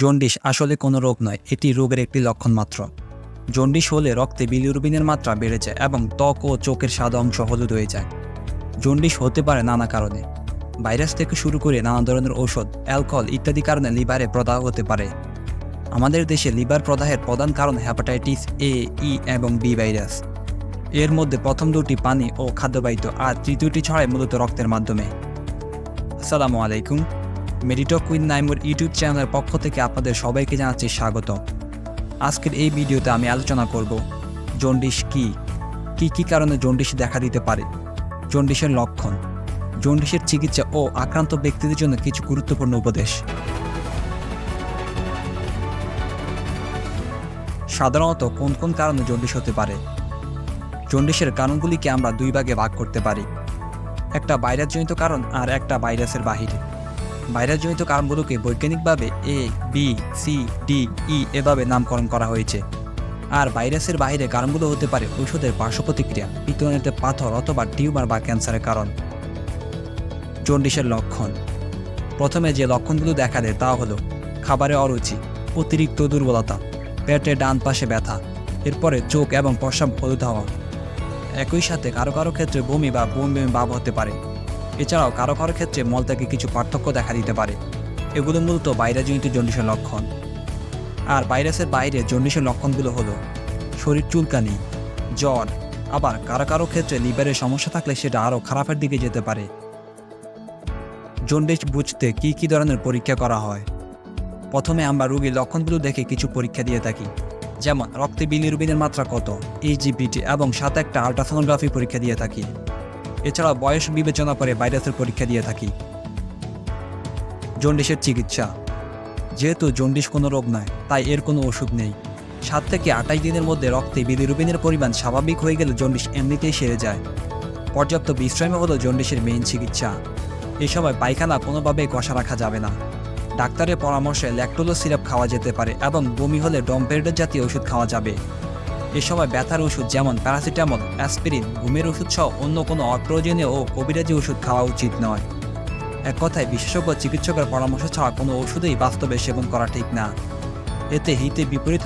Jaundice আসলে কোনো রোগ নয়, এটি রোগের একটি লক্ষণ মাত্র। জন্ডিস হলে রক্তে বিলিরুবিনের মাত্রা বেড়ে যায় এবং ত্বক ও চোখের সাদা অংশ হলুদ হয়ে যায়। জন্ডিস হতে পারে নানা কারণে। ভাইরাস থেকে শুরু করে নানা ধরনের ঔষধ, অ্যালকোহল ইত্যাদি কারণে লিভারে প্রদাহ হতে পারে। আমাদের দেশে লিভার প্রদাহের প্রধান কারণ হ্যাপাটাইটিস এ, ই এবং বি ভাইরাস। এর মধ্যে প্রথম দুটি পানি ও খাদ্যবাহিত আর তৃতীয়টি ছড়ায় মূলত রক্তের মাধ্যমে। আসসালামু আলাইকুম। মেডিটক উইথ নাইমুর ইউটিউব চ্যানেলের পক্ষ থেকে আপনাদের সবাইকে জানাচ্ছি স্বাগত। আজকের এই ভিডিওতে আমি আলোচনা করব জন্ডিস কি? কি কি কারণে জন্ডিস দেখা দিতে পারে? জন্ডিসের লক্ষণ। জন্ডিসের চিকিৎসা ও আক্রান্ত ব্যক্তিদের জন্য কিছু গুরুত্বপূর্ণ উপদেশ। সাধারণত কোন কোন কারণে জন্ডিস হতে পারে? জন্ডিসের কারণগুলিকে আমরা দুই ভাগে ভাগ করতে পারি। একটা ভাইরাসজনিত কারণ আর একটা ভাইরাসের বাহিরে। ভাইরাসজনিত কারণগুলোকে বৈজ্ঞানিকভাবে A B C D E এভাবে নামকরণ করা হয়েছে। আর ভাইরাসের বাইরে কারণগুলো হতে পারে ঔষধের পার্শ্ব প্রতিক্রিয়া পিতনেতে পাথর অথবা টিউমার বা ক্যান্সারের কারণ। জন্ডিসের লক্ষণ। প্রথমে যে লক্ষণগুলো দেখা দেয় তা হলো খাবারে অরুচি, অতিরিক্ত দুর্বলতা, পেটে ডান পাশে ব্যথা, এরপরে চোখ এবং প্রস্রাব হলুদ হওয়া। একই সাথে কারও কারও ক্ষেত্রে বমি বা বমি বমি ভাব হতে পারে। এছাড়াও কারও কারও ক্ষেত্রে মলত্যাগে কিছু পার্থক্য দেখা দিতে পারে। এগুলো মূলত ভাইরাসজনিত জন্ডিসের লক্ষণ। আর ভাইরাসের বাইরে জন্ডিসের লক্ষণগুলো হলো শরীর চুলকানি, জ্বর, আবার কারও কারও ক্ষেত্রে লিভারের সমস্যা থাকলে সেটা আরও খারাপের দিকে যেতে পারে। জন্ডিস বুঝতে কী কী ধরনের পরীক্ষা করা হয়? প্রথমে আমরা রোগীর লক্ষণগুলো দেখে কিছু পরীক্ষা দিয়ে থাকি। যেমন, রক্তে বিলিরুবিনের মাত্রা কত? ইজিপিটি এবং সাথে একটা আলট্রাসোনোগ্রাফি পরীক্ষা দিয়ে থাকি। এছাড়া বয়স বিবেচনা করে ভাইরাসের পরীক্ষা দিয়ে থাকি। জন্ডিসের চিকিৎসা। যেহেতু জন্ডিস কোনো রোগ নয়, তাই এর কোনো ওষুধ নেই। সাত থেকে আটাইশ দিনের মধ্যে রক্তে বিলিরুবিনের পরিমাণ স্বাভাবিক হয়ে গেলে জন্ডিস এমনিতেই সেরে যায়। পর্যাপ্ত বিশ্রামে হলো জন্ডিসের মেইন চিকিৎসা। এ সময় পায়খানা কোনোভাবেই কষা রাখা যাবে না। ডাক্তারের পরামর্শে ল্যাকটোলো সিরাপ খাওয়া যেতে পারে এবং বমি হলে ডমপেরিডের জাতীয় ওষুধ খাওয়া যাবে। এ সময় ব্যথার ওষুধ যেমন প্যারাসিটামল, অ্যাসপিরিন, ঘুমের ওষুধ সহ অন্য কোনো অপ্রয়োজনীয় ও কবিরাজি ওষুধ খাওয়া উচিত নয়। এক কথায় বিশেষজ্ঞ চিকিৎসকের পরামর্শ ছাড়া কোনো ওষুধেই বাস্তবে সেবন করা ঠিক না। এতে হিতে বিপরীত